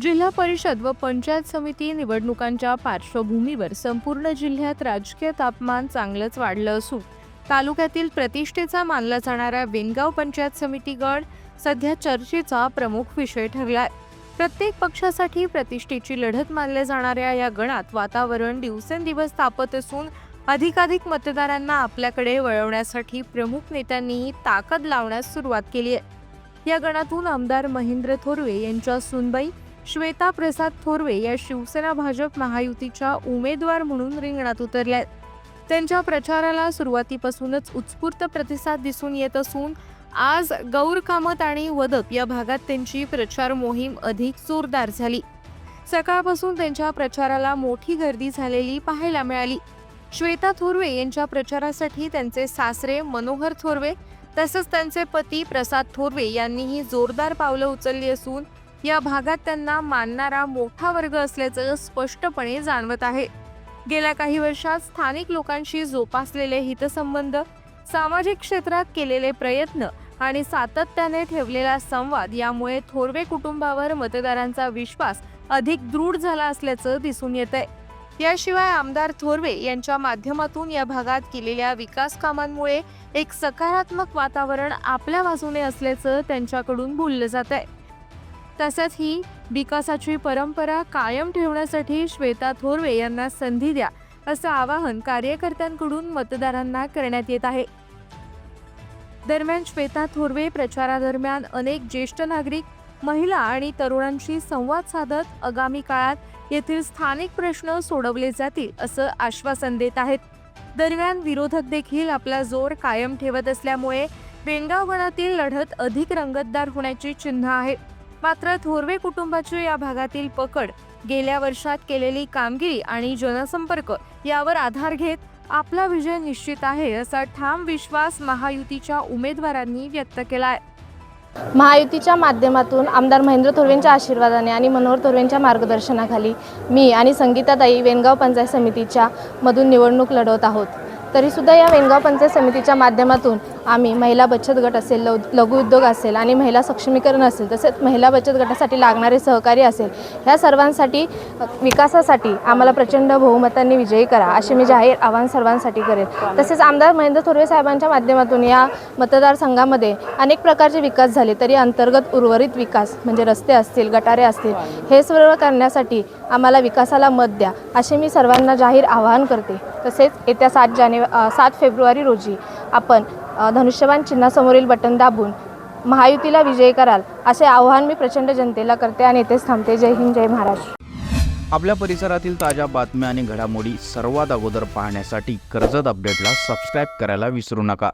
जिल्हा परिषद व पंचायत समिती निवडणुकांच्या पार्श्वभूमीवर संपूर्ण जिल्ह्यात राजकीय तापमान चांगलंच वाढलं असून तालुक्यातील प्रतिष्ठेचा मानला जाणारा वेनगाव पंचायत समिती गड सध्या चर्चेचा प्रमुख विषय ठरलाय. प्रत्येक पक्षासाठी प्रतिष्ठेची लढत मानल्या जाणाऱ्या या गणात वातावरण दिवसेंदिवस तापत असून अधिकाधिक मतदारांना आपल्याकडे वळवण्यासाठी प्रमुख नेत्यांनी ताकद लावण्यास सुरुवात केली आहे. या गणातून आमदार महेंद्र थोरवे यांच्या सुनबाई श्वेता प्रसाद थोरवे या शिवसेना भाजप महायुतीच्या उमेदवार म्हणून रिंगणात उतरल्या आहेत. त्यांच्या प्रचाराला सुरुवातीपासूनच उत्स्फूर्त प्रतिसाद दिसून येत असून आज गौर कामत आणि वदप या भागात त्यांची प्रचार मोहीम अधिक जोरदार झाली सकाळपासून त्यांच्या प्रचाराला मोठी गर्दी झालेली पाहायला मिळाली श्वेता थोरवे यांच्या प्रचारासाठी त्यांचे सासरे मनोहर थोरवे तसंच त्यांचे पती प्रसाद थोरवे यांनीही जोरदार पावलं उचलली असून या भागात त्यांना मानणारा मोठा वर्ग असल्याचं स्पष्टपणे जाणवत आहे. गेल्या काही वर्षात स्थानिक लोकांशी जोपासलेले हितसंबंध सामाजिक क्षेत्रात केलेले प्रयत्न आणि सातत्याने ठेवलेला संवाद यामुळे थोरवे कुटुंबावर मतदारांचा विश्वास अधिक दृढ झाला असल्याचं दिसून येत आहे याशिवाय आमदार थोरवे यांच्या माध्यमातून या भागात केलेल्या विकास कामांमुळे एक सकारात्मक वातावरण आपल्या बाजूने असल्याचं त्यांच्याकडून बोललं जात आहे तसंच ही विकासाची परंपरा कायम ठेवण्यासाठी श्वेता थोरवे यांना संधी द्या असं आवाहन कार्यकर्त्यांकडून मतदारांना करण्यात येत आहे. दरम्यान श्वेता थोरवे प्रचारादरम्यान अनेक ज्येष्ठ नागरिक महिला आणि तरुणांशी संवाद साधत आगामी काळात येथील स्थानिक प्रश्न सोडवले जातील असं आश्वासन देत आहेत. दरम्यान विरोधक देखील आपला जोर कायम ठेवत असल्यामुळे वेंगाव गणातील लढत अधिक रंगतदार होण्याची चिन्ह आहेत मात्र थोरवे कुटुंबाची या भागातील पकड गेल्या वर्षात केलेली कामगिरी आणि जनसंपर्क यावर आधार घेत आपला विजय निश्चित आहे असा ठाम विश्वास महायुतीच्या उमेदवारांनी व्यक्त केलाय. महायुतीच्या माध्यमातून आमदार महेंद्र थोरवेंच्या आशीर्वादाने आणि मनोहर थोरवेंच्या मार्गदर्शनाखाली मी आणि संगीताताई वेनगाव पंचायत समितीच्या मधून निवडणूक लढवत आहोत. तरीसुद्धा या वेनगाव पंचायत समितीच्या माध्यमातून आम्ही महिला बचत गट असेल लव लघु उद्योग असेल आणि महिला सक्षमीकरण असेल तसेच महिला बचत गटासाठी लागणारे सहकार्य असेल ह्या सर्वांसाठी विकासासाठी आम्हाला प्रचंड बहुमतांनी विजयी करा असे मी जाहीर आव्हान सर्वांसाठी करेन तसेच आमदार महेंद्र थोरवे साहेबांच्या माध्यमातून या मतदारसंघामध्ये अनेक प्रकारचे विकास झाले तरी अंतर्गत उर्वरित विकास म्हणजे रस्ते असतील गटारे असतील हे सर्व करण्यासाठी आम्हाला विकासाला मत द्या असे मी सर्वांना जाहीर आवाहन करते. तसेच येत्या सात जानेवारी सात फेब्रुवारी रोजी आपण धनुष्यबाण चिन्हासमोरील बटन दाबून महायुतीला विजयी कराल असे आवाहन मी प्रचंड जनतेला करते आणि येथेच थांबते. जय हिंद जय महाराष्ट्र. आपल्या परिसरातील ताज्या बातम्या आणि घडामोडी सर्वात अगोदर पाहण्यासाठी कर्जत अपडेटला सबस्क्राईब करायला विसरू नका.